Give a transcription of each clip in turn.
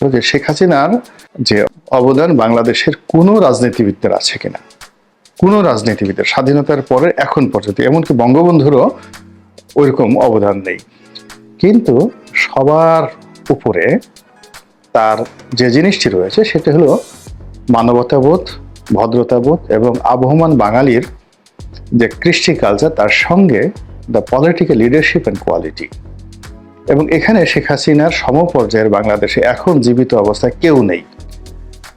যে শেখ হাসিনার যে অবদান বাংলাদেশের কোনো রাজনীতিবিদদের আছে কিনা? কোনো রাজনীতিবিদের, স্বাধীনতার পরে এখন পর্যন্ত, এমনকি বঙ্গবন্ধুরও ওইরকম অবদান নেই। কিন্তু সবার উপরে তার যে জিনিসটি রয়েছে, সেটা হলো মানবতাবোধ, ভদ্রতাবোধ এবং আবহমান বাঙালির যে কৃষ্টি কালচার তার সঙ্গে the political leadership and quality এবং এখানে শেখ হাসিনার সমপর্যায়ের বাংলাদেশে এখন জীবিত অবস্থায় কেউ নেই।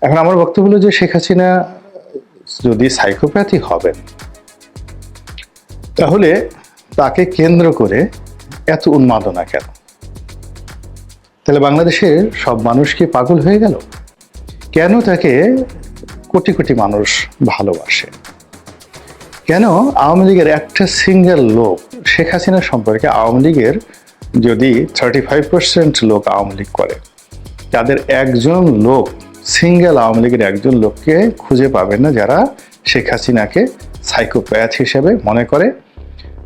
এখন আমার বক্তব্য হলো যে শেখ হাসিনা যদি সাইকোপ্যাথি হবেন, তাহলে তাকে কেন্দ্র করে এত উন্মাদনা কেন? তাহলে বাংলাদেশের সব মানুষ কি পাগল হয়ে গেল? কেন তাকে কোটি কোটি মানুষ ভালোবাসে? কেন আওয়ামী লীগের একটা সিঙ্গেল লোক শেখ হাসিনা সম্পর্কে আওয়ামী লীগের যদি থার্টি ফাইভ পার্সেন্ট লোক আওয়ামী লীগ করে, তাদের একজন লোক সিঙ্গেল আওয়ামী লীগের একজন লোককে খুঁজে পাবেন না যারা শেখ হাসিনাকে সাইকোপ্যাথ হিসেবে মনে করে,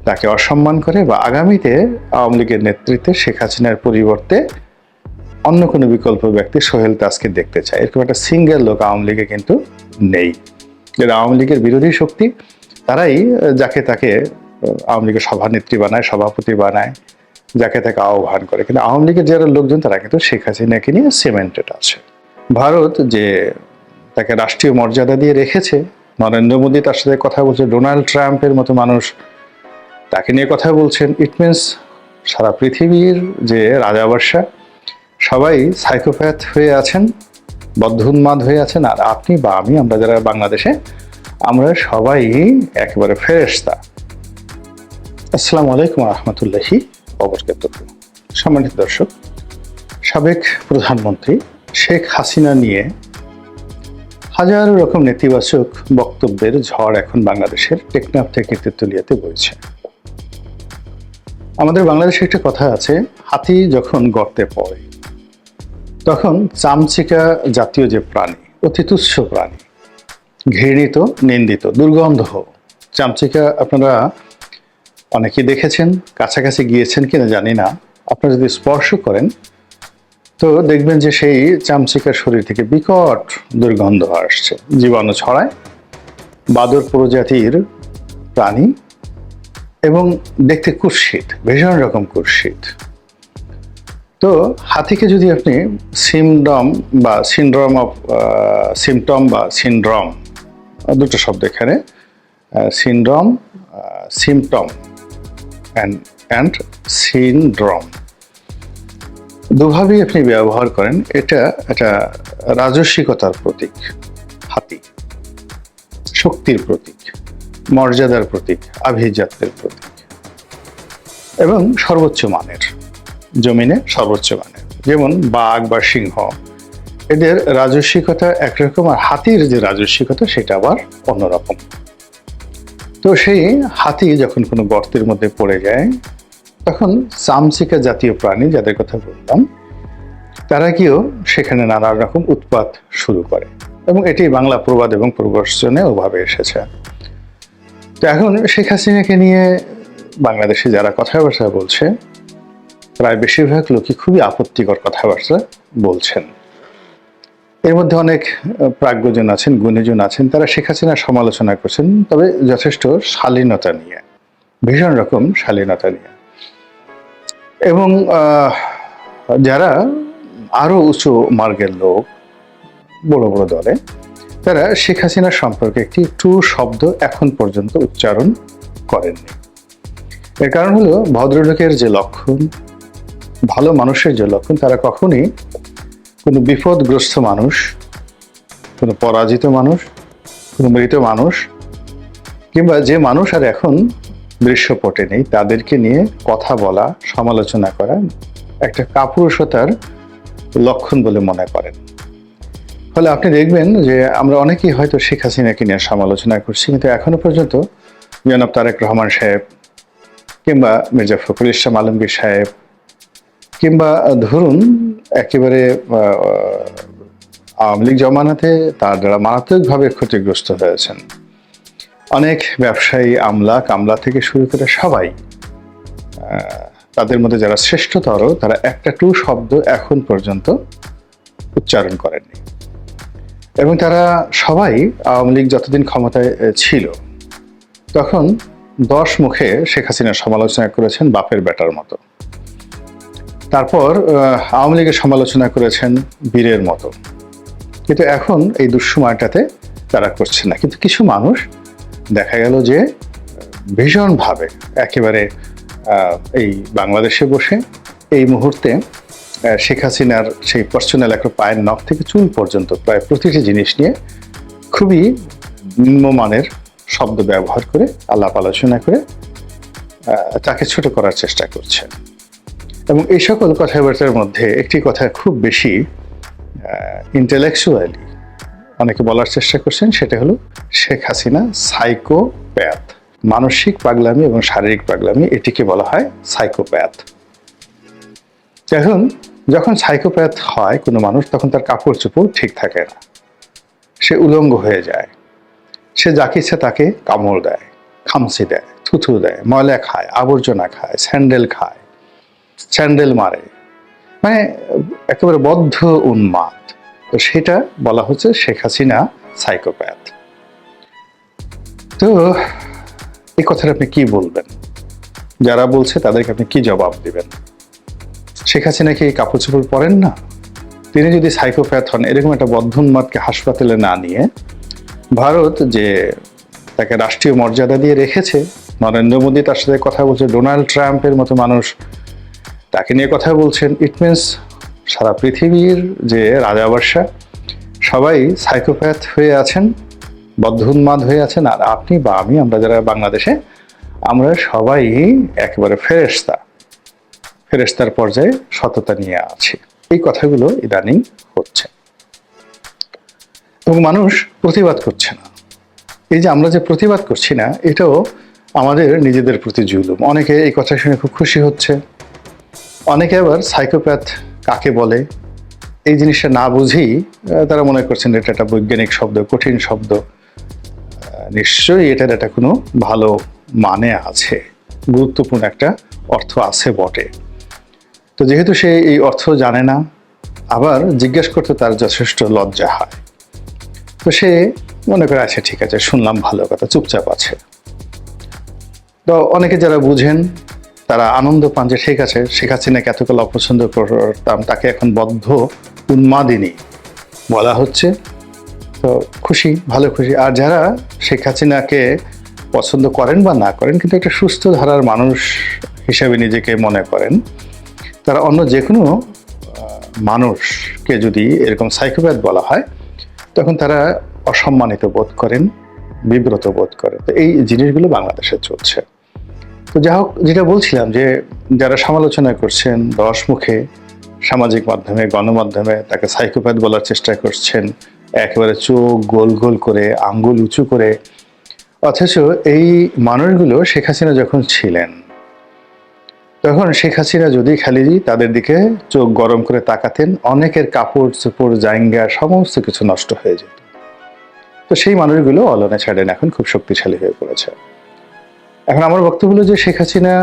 তাকে অসম্মান করে বা আগামীতে আওয়ামী লীগের নেতৃত্বে শেখ হাসিনার পরিবর্তে অন্য কোনো বিকল্প ব্যক্তি সোহেল তাজকে দেখতে চায়। এরকম একটা সিঙ্গেল লোক আওয়ামী লীগে কিন্তু নেই। যারা আওয়ামী লীগের বিরোধী শক্তি, তারাই যাকে তাকে আওয়ামী লীগের সভানেত্রী বানায়, সভাপতি বানায় যাকে তাকে আহ্বান করে। কিন্তু আওয়ামী লীগের যারা লোকজন, তারা কিন্তু শেখ হাসিনাকে নিয়ে সিমেন্টেড আছে। ভারত যে তাকে রাষ্ট্রীয় মর্যাদা দিয়ে রেখেছে, নরেন্দ্র মোদী তার সাথে কথা বলছে, ডোনাল্ড ট্রাম্পের মতো মানুষ তাকে নিয়ে কথা বলছেন। ইট মিনস সারা পৃথিবীর যে রাজাবাসা সবাই সাইকোপ্যাথ হয়ে আছেন, বদ্ধোন্মাদ হয়ে আছেন, আর আপনি বা আমি, আমরা যারা বাংলাদেশে, আমরা সবাই একেবারে ফেরেস্তা আসসালামু আলাইকুম রহমতুল্লাহি সম্মানিত দর্শক, সাবেক প্রধানমন্ত্রী শেখ হাসিনা নিয়ে হাজারো রকম নেতিবাচক বক্তব্যের ঝড় এখন বাংলাদেশের টেকনাফ থেকে তেতুলিয়াতে বইছে। আমাদের বাংলাদেশে একটা কথা আছে, হাতি যখন গর্তে পড়ে, তখন চামচিকা জাতীয় যে প্রাণী, অতি তুচ্ছ প্রাণী, ঘৃণিত, নিন্দিত, দুর্গন্ধ, চামচিকা আপনারা অনেকেই দেখেছেন, কাছাকাছি গিয়েছেন কিনা জানি না। আপনারা যদি স্পর্শ করেন, তো দেখবেন যে সেই চামচিকার শরীর থেকে বিকট দুর্গন্ধ আসছে। জীবাণু ছড়ায়, বাদর প্রজাতির প্রাণী এবং দেখতে কুৎসিত, ভীষণ রকম কুৎসিত। তো হাতিকে যদি আপনি সিমডম বা সিনড্রম অফ সিমটম বা সিনড্রম, দুটো শব্দ এখানে সিনড্রম সিমটম অ্যান্ড সিনড্রম দুভাবেই আপনি ব্যবহার করেন, এটা একটা রাজস্বিকতার প্রতীক, হাতি। শক্তির প্রতীক, মর্যাদার প্রতীক, আভিজাত্যের প্রতীক। এবং সর্বোচ্চ মানের, জমিনে সর্বোচ্চ মানের। যেমন বাঘ বা সিংহ, এদের রাজস্বিকতা একরকম আর হাতির যে রাজস্বিকতা সেটা আবার অন্যরকম। তো সেই হাতি যখন কোনো গর্তের মধ্যে পড়ে যায়, তখন চামচিকা জাতীয় প্রাণী যাদের কথা বললাম, তারা গিয়েও সেখানে নানা রকম উৎপাত শুরু করে এবং এটি বাংলা প্রবাদ এবং প্রবর্চনে ওভাবে এসেছে। তো এখন শেখ হাসিনাকে নিয়ে বাংলাদেশে যারা কথাবার্তা বলছে, প্রায় বেশিরভাগ লোকই খুবই আপত্তিকর কথাবার্তা বলছেন। এর মধ্যে অনেক প্রাজ্ঞজন আছেন, গুণীজন আছেন, তারা শেখ হাসিনার সমালোচনা করছেন, তবে যথেষ্ট শালীনতা নিয়ে, ভীষণ রকম শালীনতা নিয়ে। এবং যারা আরও উঁচু মার্গের লোক, বড় বড় দলে, তারা শেখ হাসিনার সম্পর্কে একটি টু শব্দ এখন পর্যন্ত উচ্চারণ করেননি। এর কারণ হলো, ভদ্রলোকের যে লক্ষণ, ভালো মানুষের যে লক্ষণ, তারা কখনই কোনো বিপদগ্রস্ত মানুষ, কোনো পরাজিত মানুষ, কোনো মৃত মানুষ, কিংবা যে মানুষ আর এখন দৃশ্যপটে নেই, তাদেরকে নিয়ে কথা বলা, সমালোচনা করা একটা কাপুরুষতার লক্ষণ বলে মনে করেন। ফলে আপনি দেখবেন যে আমরা অনেকেই হয়তো শেখ হাসিনাকে নিয়ে সমালোচনা করছি, কিন্তু এখনও পর্যন্ত জনাব তারেক রহমান সাহেব কিংবা মির্জা ফখরুল ইসলাম আলমগীর সাহেব কিংবা ধরুন, একেবারে আওয়ামী লীগ জমানাতে তার দ্বারা মারাত্মকভাবে ক্ষতিগ্রস্ত হয়েছেন। অনেক ব্যবসায়ী আমলা, কামলা থেকে শুরু করে সবাই তাদের মধ্যে যারা শ্রেষ্ঠতর, তারা একটা টু শব্দ এখন পর্যন্ত উচ্চারণ করেননি। এবং তারা সবাই আওয়ামী লীগ যতদিন ক্ষমতায় ছিল, তখন দশ মুখে শেখ হাসিনার সমালোচনা করেছেন বাপের বেটার মতো। তারপর আওয়ামী লীগের সমালোচনা করেছেন বীরের মতো। কিন্তু এখন এই দুঃসময়টাতে তারা করছে না। কিন্তু কিছু মানুষ দেখা গেল যে ভীষণভাবে একেবারে এই বাংলাদেশে বসে এই মুহূর্তে শেখ হাসিনার সেই পার্সোনাল একটা পায়ের নখ থেকে চুল পর্যন্ত প্রায় প্রতিটি জিনিস নিয়ে খুবই নিম্নমানের শব্দ ব্যবহার করে, আলাপ আলোচনা করে তাকে ছোট করার চেষ্টা করছে। এবং এই সকল কথাবার্তার মধ্যে একটি কথা খুব বেশি ইন্টেলেকচুয়ালি অনেকে বলার চেষ্টা করছেন, সেটা হলো শেখ হাসিনা সাইকোপ্যাথ মানসিক পাগলামি এবং শারীরিক পাগলামি, এটিকে বলা হয় সাইকোপ্যাথ এখন যখন সাইকোপ্যাথ হয় কোনো মানুষ, তখন তার কাপড় চোপড় ঠিক থাকে না। সে উলঙ্গ হয়ে যায়। সে যাকে ইচ্ছে তাকে কামড় দেয় খামসি দেয়, থুথু দেয়, ময়লা খায়, আবর্জনা খায়, স্যান্ডেল খায়। স্যান্ডেল মারে। মানে একেবারে বদ্ধ উন্মাদ। তো সেটা বলা হচ্ছে শেখ হাসিনা সাইকোপ্যাথ। তো এই কথাটা আপনি কি বলবেন? যারা বলছে তাদেরকে আপনি কি জবাব দিবেন? শেখ হাসিনা কি কাপড় চোপড় পরেন না? তিনি যদি সাইকোপ্যাথ হন, এরকম একটা বদ্ধ উন্মাদকে হাসপাতালে না নিয়ে ভারত যে তাকে রাষ্ট্রীয় মর্যাদা দিয়ে রেখেছে, নরেন্দ্র মোদী তার সাথে কথা বলছে, ডোনাল্ড ট্রাম্পের মতো মানুষ তাকে নিয়ে কথা বলছেন। ইট মিনস সারা পৃথিবীর যে রাজাবাসা সবাই সাইকোপ্যাথ হয়ে আছেন বদ্ধ উন্মাদ হয়ে আছেন। আর আপনি বা আমি, আমরা যারা বাংলাদেশে, আমরা সবাই একেবারে ফেরেস্তা ফেরেস্তার পর্যায়ে সততা নিয়ে আছি। এই কথাগুলো ইদানিং হচ্ছে। এবং মানুষ প্রতিবাদ করছে না। এই যে আমরা যে প্রতিবাদ করছি না, এটাও আমাদের নিজেদের প্রতি জুলুম। অনেকে এই কথা শুনে খুব খুশি হচ্ছে। অনেকে আবার সাইকোপ্যাথ কাকে বলে? এই জিনিসটা না বুঝেই তারা মনে করছেন এটা একটা বৈজ্ঞানিক শব্দ, কঠিন শব্দ। নিশ্চয়ই এটার একটা কোনো ভালো মানে আছে। গুরুত্বপূর্ণ একটা অর্থ আছে বটে। তো যেহেতু সে এই অর্থ জানে না, আবার জিজ্ঞেস করতে তার যথেষ্ট লজ্জা হয়। তো সে মনে করে আচ্ছা ঠিক আছে, শুনলাম, ভালো কথা, চুপচাপ আছে। তো অনেকে যারা বুঝেন তারা আনন্দ পান যে ঠিক আছে, শেখ হাসিনাকে এতকাল অপছন্দ করতাম, তাকে এখন বদ্ধ উন্মাদিনী বলা হচ্ছে। তো খুশি, ভালো খুশি। আর যারা শেখ হাসিনাকে পছন্দ করেন বা না করেন, কিন্তু একটা সুস্থ ধারার মানুষ হিসাবে নিজেকে মনে করেন, তারা অন্য যে কোনো মানুষকে যদি এরকম সাইকোপ্যাথ বলা হয়, তখন তারা অসম্মানিত বোধ করেন, বিব্রত বোধ করেন। তো এই জিনিসগুলো বাংলাদেশে চলছে। তো যাই হোক, যেটা বলছিলাম যে যারা সমালোচনা করছেন দশ মুখে সামাজিক মাধ্যমে, গণমাধ্যমে তাকে সাইকোপ্যাথ বলার চেষ্টা করছেন, একেবারে চোখ গোল গোল করে, আঙ্গুল উঁচু করে, অথচ এই মানুষগুলো শেখ হাসিনা যখন ছিলেন, তখন শেখ হাসিনা যদি খালি তাদের দিকে চোখ গরম করে তাকাতেন, অনেকের কাপড় চোপড়, জাইঙ্গা সমস্ত কিছু নষ্ট হয়ে যেত। তো সেই মানুষগুলো অলনে ছাড়েন, এখন খুব শক্তিশালী হয়ে পড়েছে। এখন আমার বক্তব্য হলো যে শেখ হাসিনা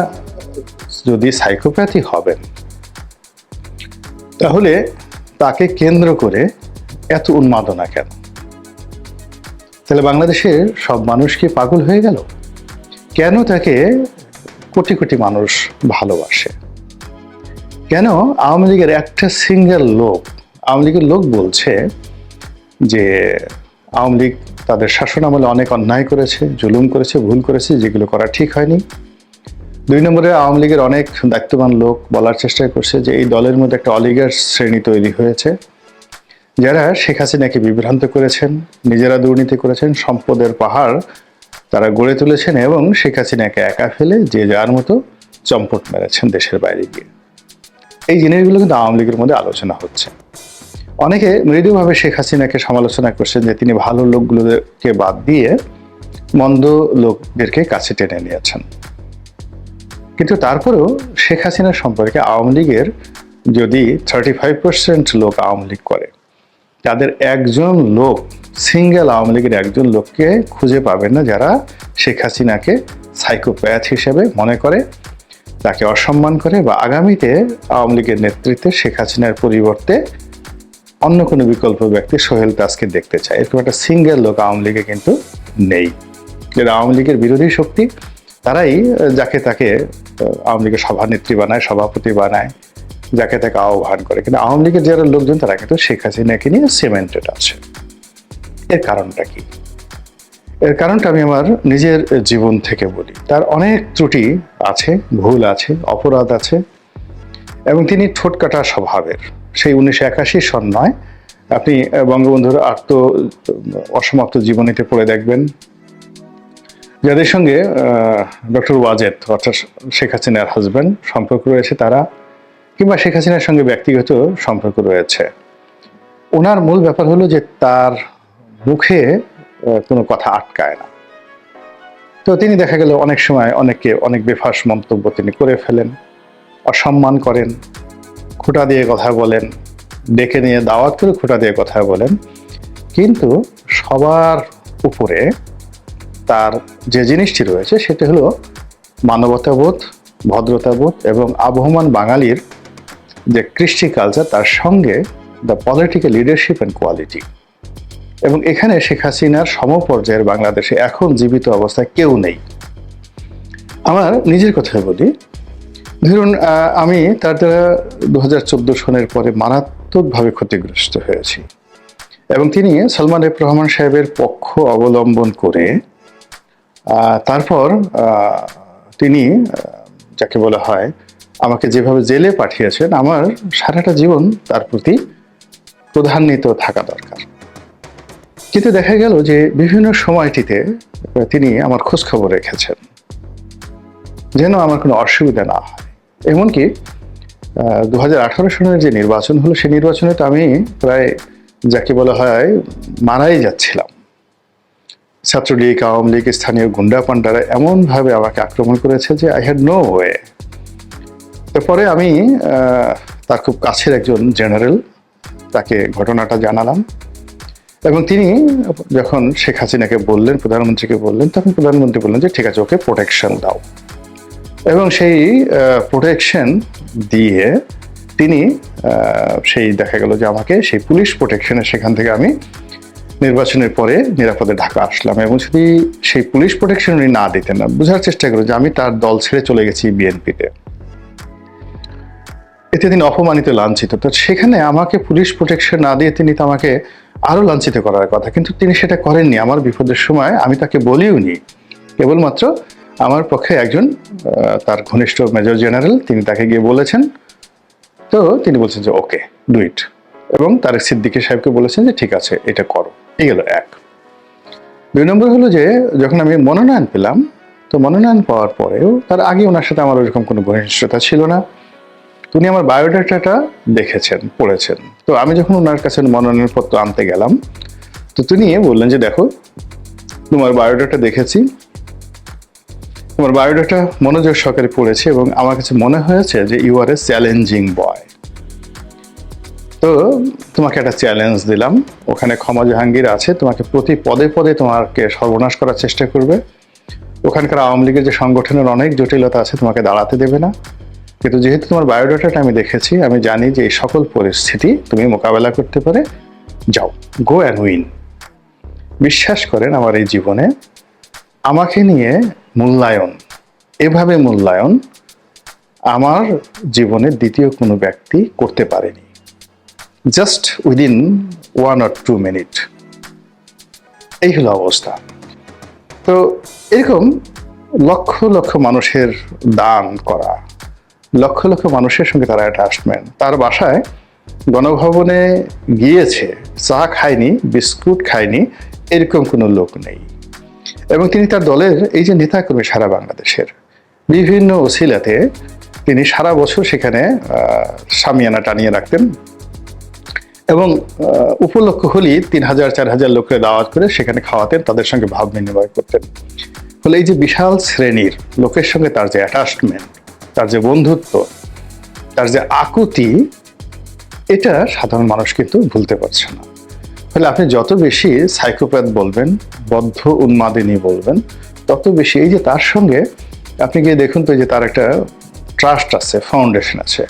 যদি সাইকোপ্যাথি হবেন, তাহলে তাকে কেন্দ্র করে এত উন্মাদনা কেন? তাহলে বাংলাদেশের সব মানুষ কি পাগল হয়ে গেল? কেন তাকে কোটি কোটি মানুষ ভালোবাসে? কেন আওয়ামী লীগের একটা সিঙ্গেল লোক, আওয়ামী লীগের লোক বলছে যে আওয়ামী লীগ তাদের শাসন আমলে অনেক অন্যায় করেছে, জুলুম করেছে, ভুল করেছে, যেগুলো করা ঠিক হয়নি। দুই নম্বরে আওয়ামী লীগের অনেক দায়িত্ববান লোক বলার চেষ্টা করছে যে এই দলের মধ্যে একটা অলিগার শ্রেণি তৈরি হয়েছে, যারা শেখ হাসিনাকে বিভ্রান্ত করেছেন, নিজেরা দুর্নীতি করেছেন, সম্পদের পাহাড় তারা গড়ে তুলেছেন এবং শেখ হাসিনাকে একা ফেলে যে যার মতো চম্পট মেরেছেন দেশের বাইরে গিয়ে। এই জিনিসগুলো কিন্তু আওয়ামী লীগের মধ্যে আলোচনা হচ্ছে। অনেকে মৃদুভাবে শেখ হাসিনাকে সমালোচনা করছেন যে তিনি ভালো লোকগুলোকে বাদ দিয়ে মন্দ লোকদেরকে কাছে টেনে নিয়েছেন। কিন্তু তারপরেও শেখ হাসিনা সম্পর্কে আওয়ামী লীগের যদি থার্টি ফাইভ পার্সেন্ট লোক আওয়ামী লীগ করে, তাদের একজন লোক সিঙ্গেল আওয়ামী লীগের একজন লোককে খুঁজে পাবেন না যারা শেখ হাসিনাকে সাইকোপ্যাথ হিসেবে মনে করে, তাকে অসম্মান করে বা আগামীতে আওয়ামী লীগের নেতৃত্বে শেখ হাসিনার পরিবর্তে অন্য কোনো বিকল্প ব্যক্তি সোহেল তাজকে দেখতে চায়। এরকম একটা সিঙ্গেল লোক আওয়ামী লীগে কিন্তু নেই। যারা আওয়ামী লীগের বিরোধী শক্তি। তারাই যাকে তাকে আওয়ামী লীগের সভানেত্রী বানায়, সভাপতি বানায়, যাকে তাকে আহ্বান করে। কিন্তু আওয়ামী লীগের যারা লোকজন, তারা কিন্তু শেখ হাসিনাকে নিয়ে সিমেন্টেড আছে। এর কারণটা কি? এর কারণটা আমি আমার নিজের জীবন থেকে বলি। তার অনেক ত্রুটি আছে, ভুল আছে, অপরাধ আছে, এবং তিনি ঠোঁটকাটা স্বভাবের। সেই উনিশশো একাশি সন নয় আপনি বঙ্গবন্ধুর আত্ম অসমাপ্ত জীবনীতে পড়ে দেখবেন। যাদের সঙ্গে ডক্টর ওয়াজেদ অর্থাৎ শেখ হাসিনার হাজব্যান্ড সম্পর্ক রয়েছে তারা, কিংবা শেখ হাসিনার সঙ্গে ব্যক্তিগত সম্পর্ক রয়েছে। ওনার মূল ব্যাপার হলো যে তার মুখে কোনো কথা আটকায় না। তো তিনি দেখা গেল অনেক সময় অনেককে অনেক বেফাস মন্তব্য তিনি করে ফেলেন, অসম্মান করেন। খুঁটা দিয়ে কথা বলেন, ডেকে নিয়ে দাওয়াত করে খুঁটা দিয়ে কথা বলেন। কিন্তু সবার উপরে তার যে জিনিসটি রয়েছে সেটি হলো মানবতাবোধ, ভদ্রতাবোধ এবং আবহমান বাঙালির যে কৃষ্টি কালচার তার সঙ্গে the political leadership and quality এবং এখানে শেখ হাসিনার সমপর্যায়ের বাংলাদেশে এখন জীবিত অবস্থায় কেউ নেই। আমার নিজের কথা বলি ধরুন আমি তার দ্বারা দু হাজার চোদ্দ সনের পরে মারাত্মকভাবে ক্ষতিগ্রস্ত হয়েছি এবং তিনি সালমান এফ রহমান সাহেবের পক্ষ অবলম্বন করে তারপর তিনি যাকে বলা হয়, আমাকে যেভাবে জেলে পাঠিয়েছেন, আমার সারাটা জীবন তার প্রতি প্রধান্বিত থাকা দরকার। কিন্তু দেখা গেল যে বিভিন্ন সময়টিতে তিনি আমার খোঁজখবর রেখেছেন, যেন আমার কোনো অসুবিধা না হয়। এমনকি দু সনের যে নির্বাচন হলো সেই নির্বাচনে তো আমি প্রায় যাকে বলা হয় মারাই যাচ্ছিলাম। ছাত্রলীগ, আওয়ামী লীগ, স্থানীয় গুন্ডা পান্ডারা এমনভাবে আমাকে আক্রমণ করেছে যে আই হ্যাড নো ওয়ে এরপরে আমি তার খুব কাছের একজন জেনারেল, তাকে ঘটনাটা জানালাম। এবং তিনি যখন শেখ হাসিনাকে বললেন, প্রধানমন্ত্রীকে বললেন, তখন প্রধানমন্ত্রী বললেন যে, ঠিক আছে, ওকে প্রোটেকশন দাও। এবং সেই প্রোটেকশন দিয়ে তিনি সেই দেখা গেল যে আমাকে সেই পুলিশ প্রোটেকশনে সেখান থেকে আমি নির্বাচনের পরে নিরাপদে ঢাকা আসলাম এবং যদি সেই পুলিশ প্রোটেকশন উনি না দিতেন না বোঝার চেষ্টা করি যে আমি তার দল ছেড়ে চলে গেছি বিএনপিতে। এতে তিনি অপমানিত, লাঞ্ছিত। তো সেখানে আমাকে পুলিশ প্রোটেকশন না দিয়ে তিনি তো আমাকে আরও লাঞ্ছিত করার কথা, কিন্তু তিনি সেটা করেননি। আমার বিপদের সময় আমি তাকে বলিও নি কেবলমাত্র আমার পক্ষে একজন তার ঘনিষ্ঠ মেজর জেনারেল, তিনি তাকে গিয়ে বলেছেন। তো তিনি বলছেন যে, ওকে, ডু ইট। এবং তারেক সিদ্দিকী সাহেবকে বলেছেন যে, ঠিক আছে, এটা করো। এই গেল এক। দুই নম্বর হলো যে, যখন আমি মনোনয়ন পেলাম, তো মনোনয়ন পাওয়ার পরেও তার আগে ওনার সাথে আমার ওরকম কোনো ঘনিষ্ঠতা ছিল না। উনি আমার বায়োডাটাটা দেখেছেন, পড়েছেন। তো আমি যখন ওনার কাছে মনোনয়নপত্র আনতে গেলাম, তো তিনি বললেন যে, দেখো, তোমার বায়োডাটা দেখেছি তোমার বায়োডাটা মনোযোগ সহকারে পড়েছে এবং আমার কাছে মনে হয়েছে যে ইউ আর এ চ্যালেঞ্জিং বয় তো তোমাকে একটা চ্যালেঞ্জ দিলাম। ওখানে ক্ষমা জাহাঙ্গীর আছে, তোমাকে প্রতি পদে পদে তোমাকে সর্বনাশ করার চেষ্টা করবে। ওখানকার আওয়ামী লীগের যে সংগঠনের অনেক জটিলতা আছে, তোমাকে দাঁড়াতে দেবে না। কিন্তু যেহেতু তোমার বায়োডাটাটা আমি দেখেছি, আমি জানি যে এই সকল পরিস্থিতি তুমি মোকাবেলা করতে পারে। যাও গো অ্যান্ড উইন বিশ্বাস করেন আমার এই জীবনে, আমাকে নিয়ে মূল্যায়ন। এভাবে মূল্যায়ন আমার জীবনে দ্বিতীয় কোনো ব্যক্তি করতে পারেনি। Just within one or two minute এই হলো অবস্থা। তো এরকম লক্ষ লক্ষ মানুষের দান করা, লক্ষ লক্ষ মানুষের সঙ্গে তারা অ্যাটাচমেন্ট তার বাসায় গণভবনে গিয়েছে, চা খায়নি, বিস্কুট খায়নি, এরকম কোনো লোক নেই। এবং তিনি তার দলের এই যে নেতাকর্মী সারা বাংলাদেশের। বিভিন্ন ওসিলাতে তিনি সারা বছর সেখানে সামিয়ানা টানিয়ে রাখতেন এবং উপলক্ষ হলেই তিন হাজার, চার হাজার লোককে দাওয়াত করে সেখানে খাওয়াতেন, তাদের সঙ্গে ভাব বিনিময় করতেন। ফলে এই যে বিশাল শ্রেণির লোকের সঙ্গে তার যে অ্যাটাচমেন্ট তার যে বন্ধুত্ব, তার যে আকুতি, এটা সাধারণ মানুষ কিন্তু ভুলতে পারছে না। ফলে আপনি যত বেশি সাইকোপ্যাথ বলবেন, বদ্ধ উন্মাদিনী বলবেন, তত বেশি এই যে তার সঙ্গে আপনি গিয়ে দেখুন তো যে তার একটা ট্রাস্ট আছে ফাউন্ডেশন আছে।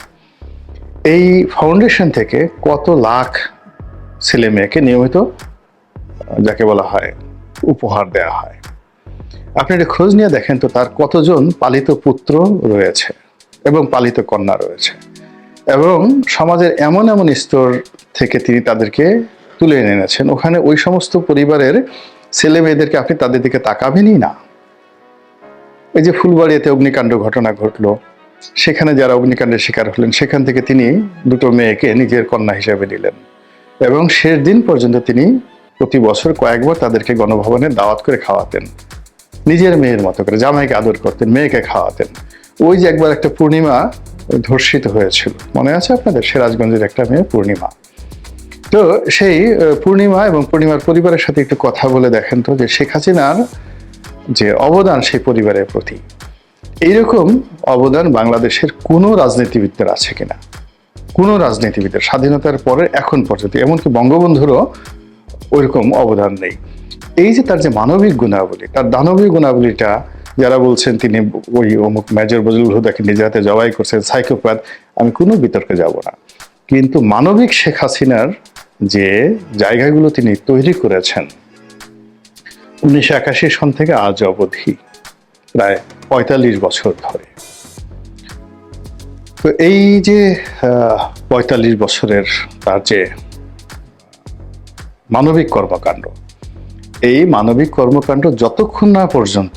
এই ফাউন্ডেশন থেকে কত লাখ ছেলে মেয়েকে নিয়মিত, যাকে বলা হয়, উপহার দেওয়া হয়। আপনি একটা খোঁজ নিয়ে দেখেন তো তার কতজন পালিত পুত্র রয়েছে এবং পালিত কন্যা রয়েছে। এবং সমাজের এমন এমন স্তর থেকে তিনি তাদেরকে তুলে এনে এনেছেন ওখানে ওই সমস্ত পরিবারের ছেলে মেয়েদেরকে আপনি তাদের দিকে তাকাবেনই না। এই যে ফুলবাড়িতে অগ্নিকাণ্ড ঘটনা ঘটলো, সেখানে যারা অগ্নিকাণ্ডের শিকার হলেন, সেখান থেকে তিনি দুটো মেয়েকে নিজের কন্যা হিসেবে নিলেন এবং শেষ দিন পর্যন্ত তিনি প্রতি বছর কয়েকবার তাদেরকে গণভবনে দাওয়াত করে খাওয়াতেন। নিজের মেয়ের মতো করে, জামাইকে আদর করতেন, মেয়েকে খাওয়াতেন। ওই যে একবার একটা পূর্ণিমা ধর্ষিত হয়েছিল। মনে আছে আপনাদের? সিরাজগঞ্জের একটা মেয়ে পূর্ণিমা। তো সেই পূর্ণিমা এবং পূর্ণিমার পরিবারের সাথে একটু কথা বলে দেখেন তো যে শেখ হাসিনার যে অবদান সেই পরিবারের প্রতি। এইরকম অবদান বাংলাদেশের কোনো রাজনীতিবিদদের আছে কিনা? কোনো রাজনীতিবিদের, স্বাধীনতার পরে, এখন পর্যন্ত, এমনকি বঙ্গবন্ধুরও ওইরকম অবদান নেই। এই যে তার যে মানবিক গুণাবলী, তার দানবীয় গুণাবলীটা, যারা বলছেন তিনি ওই অমুক মেজর বজলুল হুদাকে নিজের হাতে জবাই করছেন, সাইকোপ্যাথ, আমি কোনো বিতর্কে যাব না। কিন্তু মানবিক শেখ হাসিনার যে জায়গাগুলো তিনি তৈরি করেছেন। উনিশশো একাশি সন থেকে আজ অবধি, প্রায় পঁয়তাল্লিশ বছর ধরে। তো এই যে পঁয়তাল্লিশ বছরের তার যে মানবিক কর্মকাণ্ড, এই মানবিক কর্মকাণ্ড যতক্ষণ না পর্যন্ত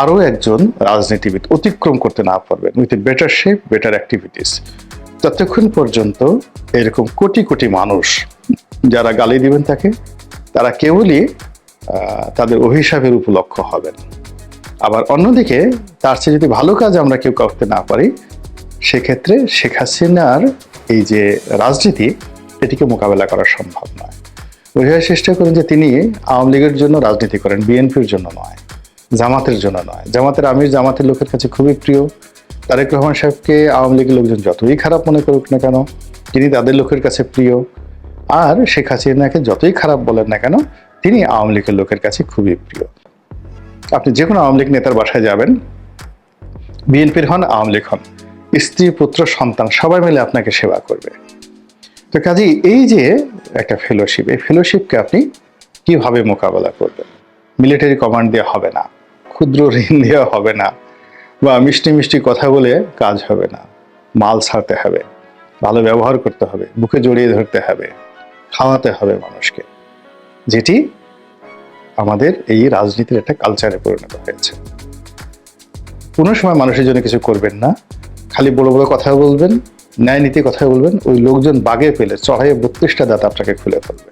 আরও একজন রাজনীতিবিদ অতিক্রম করতে না পারবেন with better shape better activities ততক্ষণ পর্যন্ত এরকম কোটি কোটি মানুষ যারা গালি দিবেন তাকে, তারা কেবলই তাদের অভিশাপের উপলক্ষ হবেন। আবার অন্যদিকে, তার চেয়ে যদি ভালো কাজ আমরা কেউ করতে না পারি, সেক্ষেত্রে শেখ হাসিনার এই যে রাজনীতি, এটিকে মোকাবেলা করা সম্ভব নয়। বোঝার চেষ্টা করেন যে তিনি আওয়ামী লীগের জন্য রাজনীতি করেন, বিএনপির জন্য নয়, জামাতের জন্য নয়। জামাতের আমির জামাতের লোকের কাছে খুবই প্রিয়। তারেক রহমান সাহেবকে আওয়ামী লীগের লোকজন যতই খারাপ মনে করুক না কেন, তিনি তাদের লোকের কাছে প্রিয়। আর শেখ হাসিনাকে যতই খারাপ বলেন না কেন, তিনি আওয়ামী লীগের লোকের কাছে খুবই প্রিয়। আপনি যে কোনো আওয়ামী লীগ নেতার বাসায় যাবেন, বিএনপির হন, আওয়ামী লীগ হন, স্ত্রী, পুত্র, সন্তান, সবাই মিলে আপনাকে সেবা করবে। তো কাজেই এই যে একটা ফেলোশিপ এই ফেলোশিপকে আপনি কীভাবে মোকাবেলা করবেন? মিলিটারি কমান্ড দেওয়া হবে না, ক্ষুদ্র ঋণ দেওয়া হবে না বা মিষ্টি মিষ্টি কথা বলে কাজ হবে না। মাল ছাড়তে হবে, ভালো ব্যবহার করতে হবে, বুকে জড়িয়ে ধরতে হবে, খাওয়াতে হবে মানুষকে। যেটি আমাদের এই রাজনীতির একটা কালচারে পরিণত হয়েছে। কোনো সময় মানুষের জন্য কিছু করবেন না, খালি বড় বড় কথা বলবেন, ন্যায় নীতি কথা বলবেন, ওই লোকজন বাগে পেলে চড়াইয়ে বত্রিশটা দাঁত আপনাকে খুলে ফেলবে।